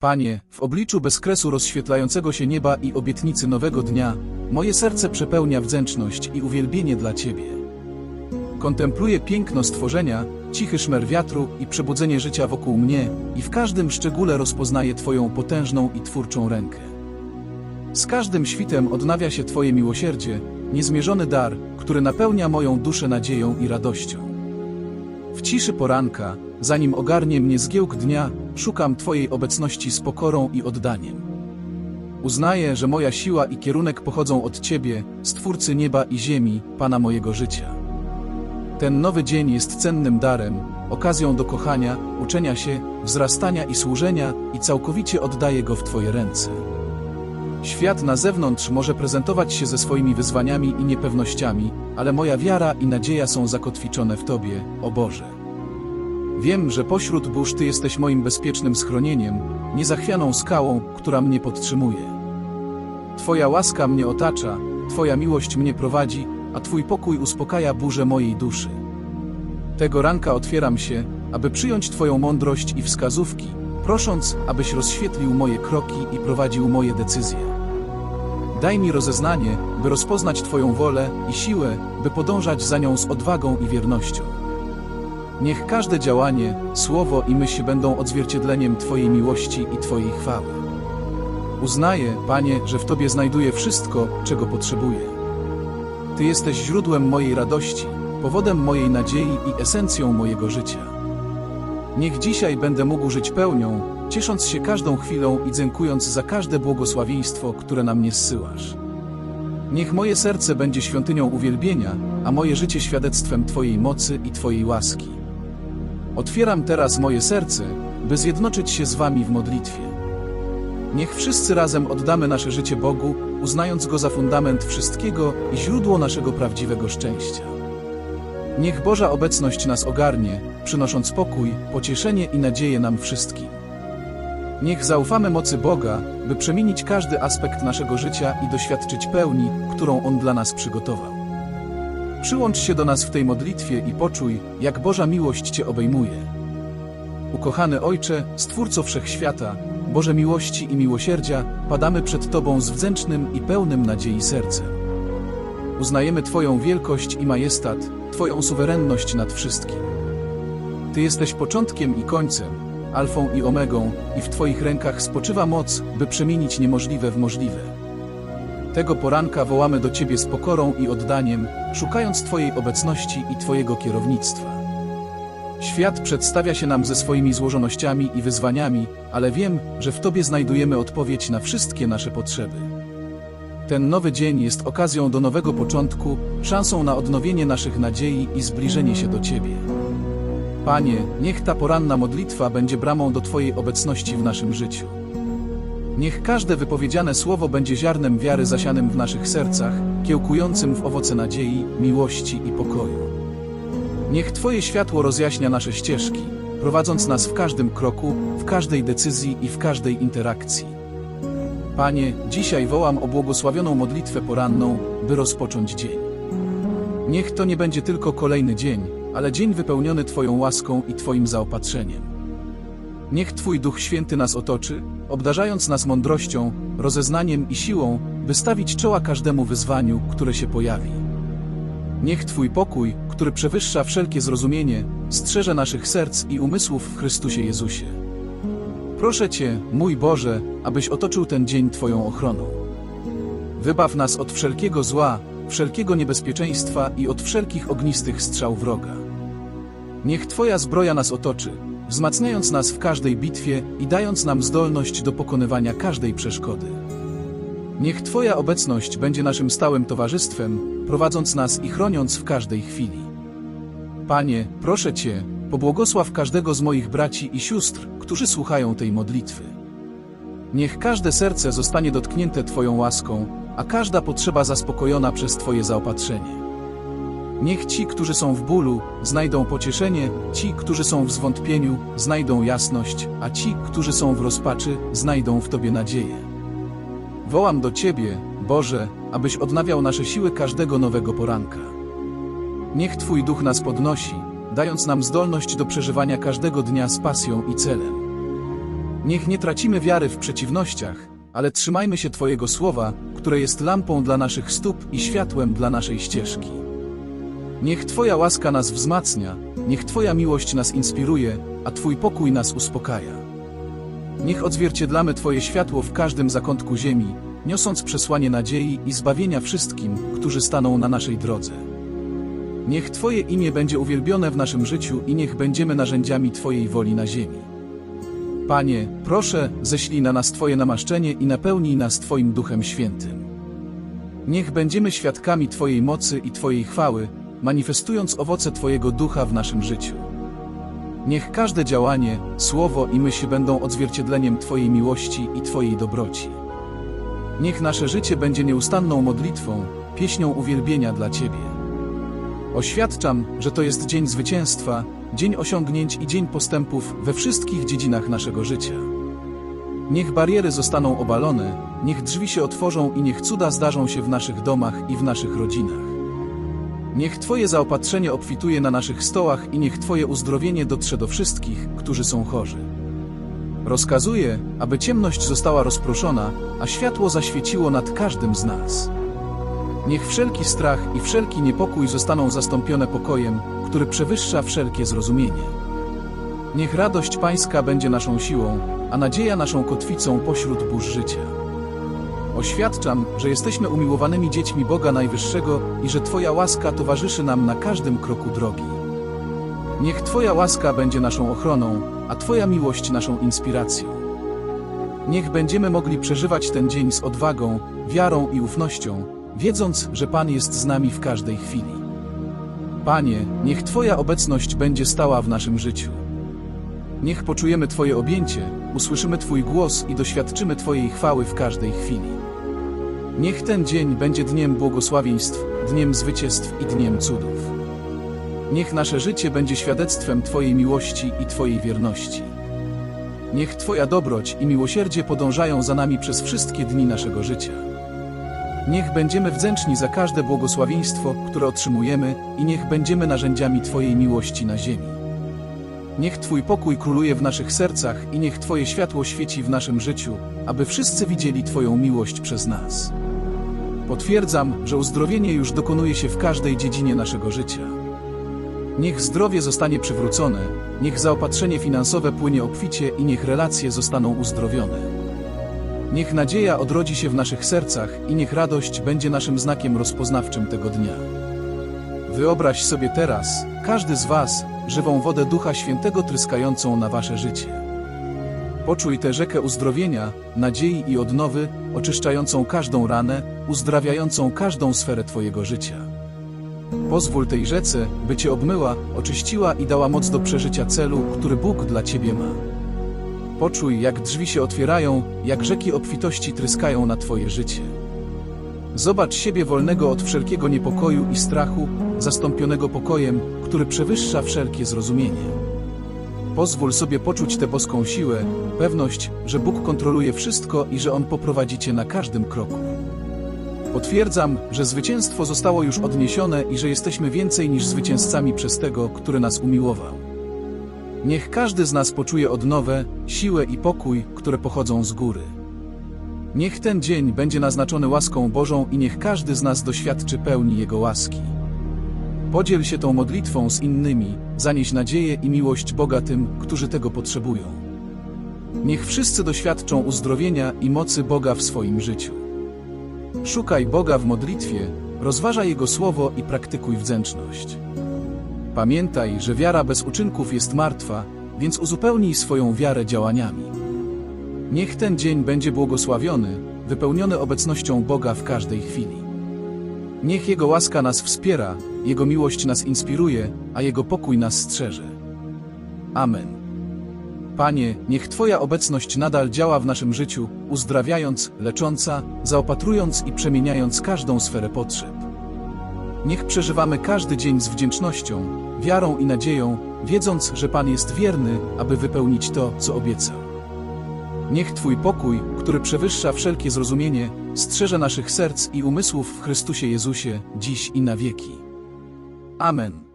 Panie, w obliczu bezkresu rozświetlającego się nieba i obietnicy nowego dnia, moje serce przepełnia wdzięczność i uwielbienie dla Ciebie. Kontempluję piękno stworzenia, cichy szmer wiatru i przebudzenie życia wokół mnie i w każdym szczególe rozpoznaję Twoją potężną i twórczą rękę. Z każdym świtem odnawia się Twoje miłosierdzie, niezmierzony dar, który napełnia moją duszę nadzieją i radością. W ciszy poranka, zanim ogarnie mnie zgiełk dnia, szukam Twojej obecności z pokorą i oddaniem. Uznaję, że moja siła i kierunek pochodzą od Ciebie, Stwórcy nieba i ziemi, Pana mojego życia. Ten nowy dzień jest cennym darem, okazją do kochania, uczenia się, wzrastania i służenia i całkowicie oddaję go w Twoje ręce. Świat na zewnątrz może prezentować się ze swoimi wyzwaniami i niepewnościami, ale moja wiara i nadzieja są zakotwiczone w Tobie, o Boże. Wiem, że pośród burz Ty jesteś moim bezpiecznym schronieniem, niezachwianą skałą, która mnie podtrzymuje. Twoja łaska mnie otacza, Twoja miłość mnie prowadzi, a Twój pokój uspokaja burzę mojej duszy. Tego ranka otwieram się, aby przyjąć Twoją mądrość i wskazówki, prosząc, abyś rozświetlił moje kroki i prowadził moje decyzje. Daj mi rozeznanie, by rozpoznać Twoją wolę i siłę, by podążać za nią z odwagą i wiernością. Niech każde działanie, słowo i myśl będą odzwierciedleniem Twojej miłości i Twojej chwały. Uznaję, Panie, że w Tobie znajduję wszystko, czego potrzebuję. Ty jesteś źródłem mojej radości, powodem mojej nadziei i esencją mojego życia. Niech dzisiaj będę mógł żyć pełnią, ciesząc się każdą chwilą i dziękując za każde błogosławieństwo, które na mnie zsyłasz. Niech moje serce będzie świątynią uwielbienia, a moje życie świadectwem Twojej mocy i Twojej łaski. Otwieram teraz moje serce, by zjednoczyć się z Wami w modlitwie. Niech wszyscy razem oddamy nasze życie Bogu, uznając Go za fundament wszystkiego i źródło naszego prawdziwego szczęścia. Niech Boża obecność nas ogarnie, przynosząc pokój, pocieszenie i nadzieję nam wszystkim. Niech zaufamy mocy Boga, by przemienić każdy aspekt naszego życia i doświadczyć pełni, którą On dla nas przygotował. Przyłącz się do nas w tej modlitwie i poczuj, jak Boża miłość Cię obejmuje. Ukochany Ojcze, Stwórco Wszechświata, Boże miłości i miłosierdzia, padamy przed Tobą z wdzięcznym i pełnym nadziei sercem. Uznajemy Twoją wielkość i majestat, Twoją suwerenność nad wszystkim. Ty jesteś początkiem i końcem, alfą i omegą, i w Twoich rękach spoczywa moc, by przemienić niemożliwe w możliwe. Tego poranka wołamy do Ciebie z pokorą i oddaniem, szukając Twojej obecności i Twojego kierownictwa. Świat przedstawia się nam ze swoimi złożonościami i wyzwaniami, ale wiem, że w Tobie znajdujemy odpowiedź na wszystkie nasze potrzeby. Ten nowy dzień jest okazją do nowego początku, szansą na odnowienie naszych nadziei i zbliżenie się do Ciebie. Panie, niech ta poranna modlitwa będzie bramą do Twojej obecności w naszym życiu. Niech każde wypowiedziane słowo będzie ziarnem wiary zasianym w naszych sercach, kiełkującym w owoce nadziei, miłości i pokoju. Niech Twoje światło rozjaśnia nasze ścieżki, prowadząc nas w każdym kroku, w każdej decyzji i w każdej interakcji. Panie, dzisiaj wołam o błogosławioną modlitwę poranną, by rozpocząć dzień. Niech to nie będzie tylko kolejny dzień, ale dzień wypełniony Twoją łaską i Twoim zaopatrzeniem. Niech Twój Duch Święty nas otoczy, obdarzając nas mądrością, rozeznaniem i siłą, by stawić czoła każdemu wyzwaniu, które się pojawi. Niech Twój pokój, który przewyższa wszelkie zrozumienie, strzeże naszych serc i umysłów w Chrystusie Jezusie. Proszę Cię, mój Boże, abyś otoczył ten dzień Twoją ochroną. Wybaw nas od wszelkiego zła, wszelkiego niebezpieczeństwa i od wszelkich ognistych strzał wroga. Niech Twoja zbroja nas otoczy, wzmacniając nas w każdej bitwie i dając nam zdolność do pokonywania każdej przeszkody. Niech Twoja obecność będzie naszym stałym towarzystwem, prowadząc nas i chroniąc w każdej chwili. Panie, proszę Cię, pobłogosław każdego z moich braci i sióstr, którzy słuchają tej modlitwy. Niech każde serce zostanie dotknięte Twoją łaską, a każda potrzeba zaspokojona przez Twoje zaopatrzenie. Niech ci, którzy są w bólu, znajdą pocieszenie, ci, którzy są w zwątpieniu, znajdą jasność, a ci, którzy są w rozpaczy, znajdą w Tobie nadzieję. Wołam do Ciebie, Boże, abyś odnawiał nasze siły każdego nowego poranka. Niech Twój duch nas podnosi, dając nam zdolność do przeżywania każdego dnia z pasją i celem. Niech nie tracimy wiary w przeciwnościach, ale trzymajmy się Twojego słowa, które jest lampą dla naszych stóp i światłem dla naszej ścieżki. Niech Twoja łaska nas wzmacnia, niech Twoja miłość nas inspiruje, a Twój pokój nas uspokaja. Niech odzwierciedlamy Twoje światło w każdym zakątku ziemi, niosąc przesłanie nadziei i zbawienia wszystkim, którzy staną na naszej drodze. Niech Twoje imię będzie uwielbione w naszym życiu i niech będziemy narzędziami Twojej woli na ziemi. Panie, proszę, ześlij na nas Twoje namaszczenie i napełnij nas Twoim Duchem Świętym. Niech będziemy świadkami Twojej mocy i Twojej chwały, manifestując owoce Twojego Ducha w naszym życiu. Niech każde działanie, słowo i myśl będą odzwierciedleniem Twojej miłości i Twojej dobroci. Niech nasze życie będzie nieustanną modlitwą, pieśnią uwielbienia dla Ciebie. Oświadczam, że to jest dzień zwycięstwa, dzień osiągnięć i dzień postępów we wszystkich dziedzinach naszego życia. Niech bariery zostaną obalone, niech drzwi się otworzą i niech cuda zdarzą się w naszych domach i w naszych rodzinach. Niech Twoje zaopatrzenie obfituje na naszych stołach i niech Twoje uzdrowienie dotrze do wszystkich, którzy są chorzy. Rozkazuję, aby ciemność została rozproszona, a światło zaświeciło nad każdym z nas. Niech wszelki strach i wszelki niepokój zostaną zastąpione pokojem, który przewyższa wszelkie zrozumienie. Niech radość Pańska będzie naszą siłą, a nadzieja naszą kotwicą pośród burz życia. Oświadczam, że jesteśmy umiłowanymi dziećmi Boga Najwyższego i że Twoja łaska towarzyszy nam na każdym kroku drogi. Niech Twoja łaska będzie naszą ochroną, a Twoja miłość naszą inspiracją. Niech będziemy mogli przeżywać ten dzień z odwagą, wiarą i ufnością, wiedząc, że Pan jest z nami w każdej chwili. Panie, niech Twoja obecność będzie stała w naszym życiu. Niech poczujemy Twoje objęcie, usłyszymy Twój głos i doświadczymy Twojej chwały w każdej chwili. Niech ten dzień będzie dniem błogosławieństw, dniem zwycięstw i dniem cudów. Niech nasze życie będzie świadectwem Twojej miłości i Twojej wierności. Niech Twoja dobroć i miłosierdzie podążają za nami przez wszystkie dni naszego życia. Niech będziemy wdzięczni za każde błogosławieństwo, które otrzymujemy i niech będziemy narzędziami Twojej miłości na ziemi. Niech Twój pokój króluje w naszych sercach i niech Twoje światło świeci w naszym życiu, aby wszyscy widzieli Twoją miłość przez nas. Potwierdzam, że uzdrowienie już dokonuje się w każdej dziedzinie naszego życia. Niech zdrowie zostanie przywrócone, niech zaopatrzenie finansowe płynie obficie i niech relacje zostaną uzdrowione. Niech nadzieja odrodzi się w naszych sercach i niech radość będzie naszym znakiem rozpoznawczym tego dnia. Wyobraź sobie teraz, każdy z Was, żywą wodę Ducha Świętego tryskającą na Wasze życie. Poczuj tę rzekę uzdrowienia, nadziei i odnowy, oczyszczającą każdą ranę, uzdrawiającą każdą sferę Twojego życia. Pozwól tej rzece, by Cię obmyła, oczyściła i dała moc do przeżycia celu, który Bóg dla Ciebie ma. Poczuj, jak drzwi się otwierają, jak rzeki obfitości tryskają na Twoje życie. Zobacz siebie wolnego od wszelkiego niepokoju i strachu, zastąpionego pokojem, który przewyższa wszelkie zrozumienie. Pozwól sobie poczuć tę boską siłę, pewność, że Bóg kontroluje wszystko i że On poprowadzi Cię na każdym kroku. Potwierdzam, że zwycięstwo zostało już odniesione i że jesteśmy więcej niż zwycięzcami przez tego, który nas umiłował. Niech każdy z nas poczuje odnowę, siłę i pokój, które pochodzą z góry. Niech ten dzień będzie naznaczony łaską Bożą i niech każdy z nas doświadczy pełni Jego łaski. Podziel się tą modlitwą z innymi, zanieś nadzieję i miłość Boga tym, którzy tego potrzebują. Niech wszyscy doświadczą uzdrowienia i mocy Boga w swoim życiu. Szukaj Boga w modlitwie, rozważaj Jego słowo i praktykuj wdzięczność. Pamiętaj, że wiara bez uczynków jest martwa, więc uzupełnij swoją wiarę działaniami. Niech ten dzień będzie błogosławiony, wypełniony obecnością Boga w każdej chwili. Niech Jego łaska nas wspiera, Jego miłość nas inspiruje, a Jego pokój nas strzeże. Amen. Panie, niech Twoja obecność nadal działa w naszym życiu, uzdrawiając, lecząca, zaopatrując i przemieniając każdą sferę potrzeb. Niech przeżywamy każdy dzień z wdzięcznością, wiarą i nadzieją, wiedząc, że Pan jest wierny, aby wypełnić to, co obiecał. Niech Twój pokój, który przewyższa wszelkie zrozumienie, strzeże naszych serc i umysłów w Chrystusie Jezusie, dziś i na wieki. Amen.